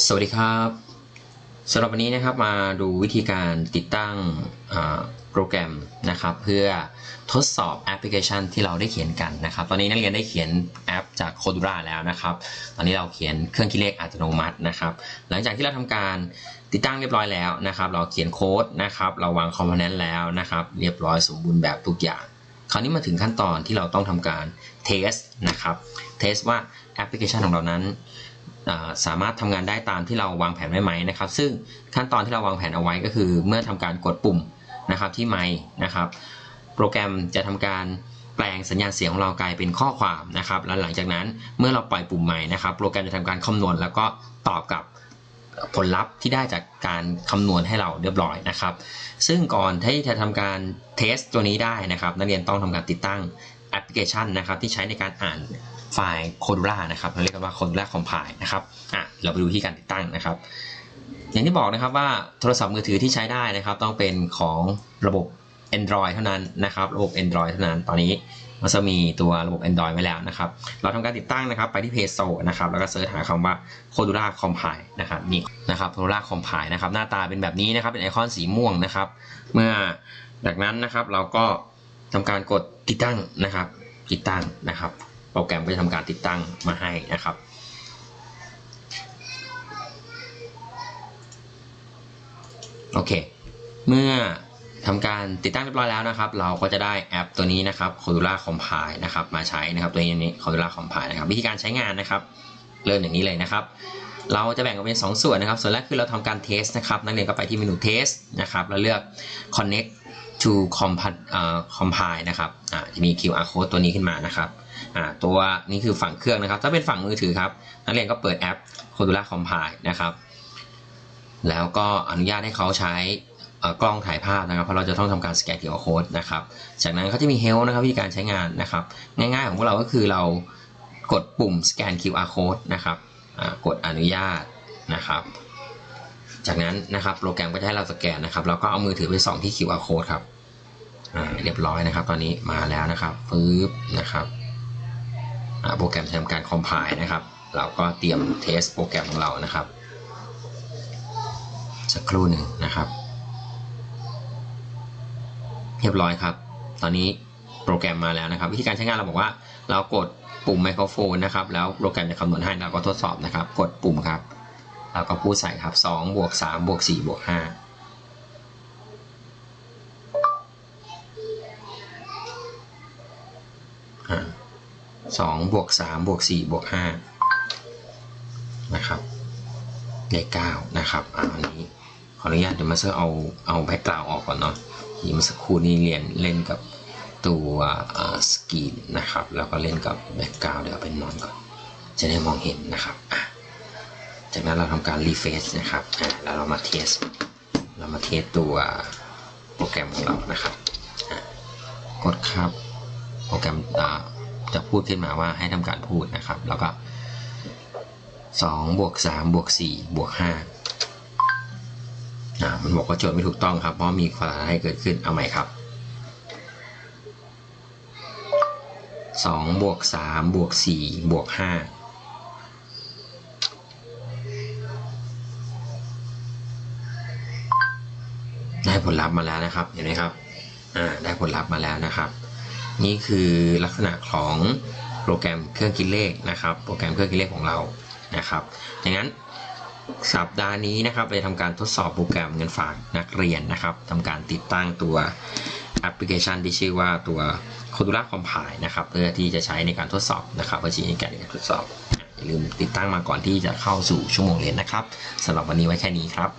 สวัสดีครับสำหรับวันนี้นะครับมาดูวิธีการติดตั้งโปรแกรมนะครับ เพื่อทดสอบแอปพลิเคชันที่เราได้เขียนกันนะครับ ตอนนี้นักเรียนได้เขียนแอปจาก Codura แล้วนะครับ ตอนนี้เราเขียนเครื่องคิดเลขอัตโนมัตินะครับ หลังจากที่เราทำการติดตั้งเรียบร้อยแล้วนะครับ เราเขียนโค้ดนะครับ เราวางคอมโพเนนต์แล้วนะครับ เรียบร้อยสมบูรณ์แบบทุกอย่างคราวนี้มาถึงขั้นตอนที่เราต้องทำการเทสนะครับเทสว่าแอปพลิเคชันของเรานั้น สามารถทำงานได้ตามที่เราวางแผนไว้ไหมนะครับ ซึ่งขั้นตอนที่เราวางแผนเอาไว้ก็คือ เมื่อทำการกดปุ่มนะครับที่ไมค์นะครับ โปรแกรมจะทำการแปลงสัญญาณเสียงของเรากลายเป็นข้อความนะครับ แล้วหลังจากนั้นเมื่อเราปล่อยปุ่มไมค์นะครับ โปรแกรมจะทำการคำนวณแล้วก็ตอบกับผลลัพธ์ที่ได้จากการคำนวณให้เราเรียบร้อยนะครับ ซึ่งก่อนที่จะทำการเทสตัวนี้ได้นะครับ นักเรียนต้องทำการติดตั้ง ลิเคชันนะครับที่ใช้ในการอ่านไฟล์ Codura นะครับเราเรียกกันว่า Codura Compile นะครับอะเราไปดูที่การติดตั้งนะครับ อย่างที่บอกนะครับว่าโทรศัพท์มือถือที่ใช้ได้นะครับ ต้องเป็นของระบบ Android เท่านั้นนะครับ ระบบ Android เท่านั้นตอนนี้มันจะมีตัวระบบ Android ไว้แล้วนะครับ เราทำการติดตั้งนะครับไปที่ Play Store นะครับ แล้วก็เสิร์ชหาคำว่า Codura Compile นะครับนี่นะครับ Codura Compile นะครับ หน้าตาเป็นแบบนี้นะครับ เป็นไอคอนสีม่วงนะครับ เมื่อจากนั้นนะครับเราก็ทำการกดติดตั้งนะครับ ติดตั้งนะครับ โปรแกรมก็จะทำการติดตั้งมาให้นะครับโอเค เมื่อทำการติดตั้งเรียบร้อยแล้วนะครับ เราก็จะได้แอปตัวนี้นะครับ Codura Compile นะครับ มาใช้นะครับตัวนี้นี้ Codura Compile นะครับ วิธีการใช้งานนะครับ เริ่มอย่างนี้เลยนะครับ เราจะแบ่งออกเป็น 2 ส่วนนะครับ ส่วนแรกคือเราทำการเทสนะครับ นักเรียนก็ไปที่เมนูเทสนะครับ แล้วเลือก connect to compile อ่า compile นะครับอ่าจะมี QR code ตัวนี้ขึ้นมานะครับอ่าตัวนี้คือฝั่งเครื่องนะครับ ถ้าเป็นฝั่งมือถือครับ นักเรียนก็เปิดแอป Codura Compile นะครับ แล้วก็อนุญาตให้เขาใช้กล้องถ่ายภาพนะครับ เพราะเราจะต้องทำการสแกน QR code นะครับ จากนั้นเขาจะมี help นะครับวิธีการใช้งานนะครับ ง่ายๆของพวกเราก็คือเรากดปุ่มสแกน QR code นะครับกดอนุญาตนะครับ จากนั้นนะครับโปรแกรมก็จะให้เราสแกนนะครับเราก็เอามือถือไปส่องที่ QR code ครับอ่าเรียบร้อยนะครับ ตอนนี้มาแล้วนะครับปึ๊บนะครับอ่าโปรแกรมทำการ compile นะครับ เราก็เตรียมเทสโปรแกรมของเรานะครับสักครู่หนึ่งนะครับ เรียบร้อยครับ ตอนนี้โปรแกรมมาแล้วนะครับ วิธีการใช้งานเราบอกว่า เรากดปุ่มไมโครโฟนนะครับ แล้วโปรแกรมจะคำนวณให้เราก็ทดสอบนะครับ กดปุ่มครับ แล้วก็พูดใส่ครับ2บวก3บวก4บวก5สองบวกสามบวกสี่บวกห้านะครับเลขเก้านะครับอ่าอันนี้ขออนุญาตเดี๋ยวมาเซอร์เอาเอาแบ็กกราวออกก่อนเนาะทีเมื่อสักครู่นี้เรียนเล่นกับตัวสกรีนนะครับ แล้วก็เล่นกับแบ็กกราวเดี๋ยวเอาเป็นนอนก่อน จะได้มองเห็นนะครับอะ จากนั้นเราทำการรีเฟซนะครับอะแล้วเรามาเทส เรามาเทสตัวโปรแกรมของเรานะครับกดครับ โปรแกรมจะพูดขึ้นมาว่าให้ทำการพูดนะครับ แล้วก็2บวก3บวก4บวก5อ่ามันบอกว่าโจทย์ไม่ถูกต้องครับ เพราะมีความให้เกิดขึ้นเอาใหม่ครับ2บวก3บวก4บวก5 ได้ผลลัพธ์มาแล้วนะครับเห็นไหมครับอ่าได้ผลลัพธ์มาแล้วนะครับ นี่คือลักษณะของโปรแกรมเครื่องคิดเลขนะครับ โปรแกรมเครื่องคิดเลขของเรานะครับดังนั้นสัปดาห์นี้นะครับเราจะทำการทดสอบโปรแกรมเงินฝากนักเรียนนะครับทำการติดตั้งตัวแอปพลิเคชันที่ชื่อว่าตัว Codura Compile นะครับเพื่อที่จะใช้ในการทดสอบนะครับเพื่อชี้ในการทดสอบ อย่าลืมติดตั้งมาก่อนที่จะเข้าสู่ชั่วโมงเรียนนะครับสำหรับวันนี้ไว้แค่นี้ครับ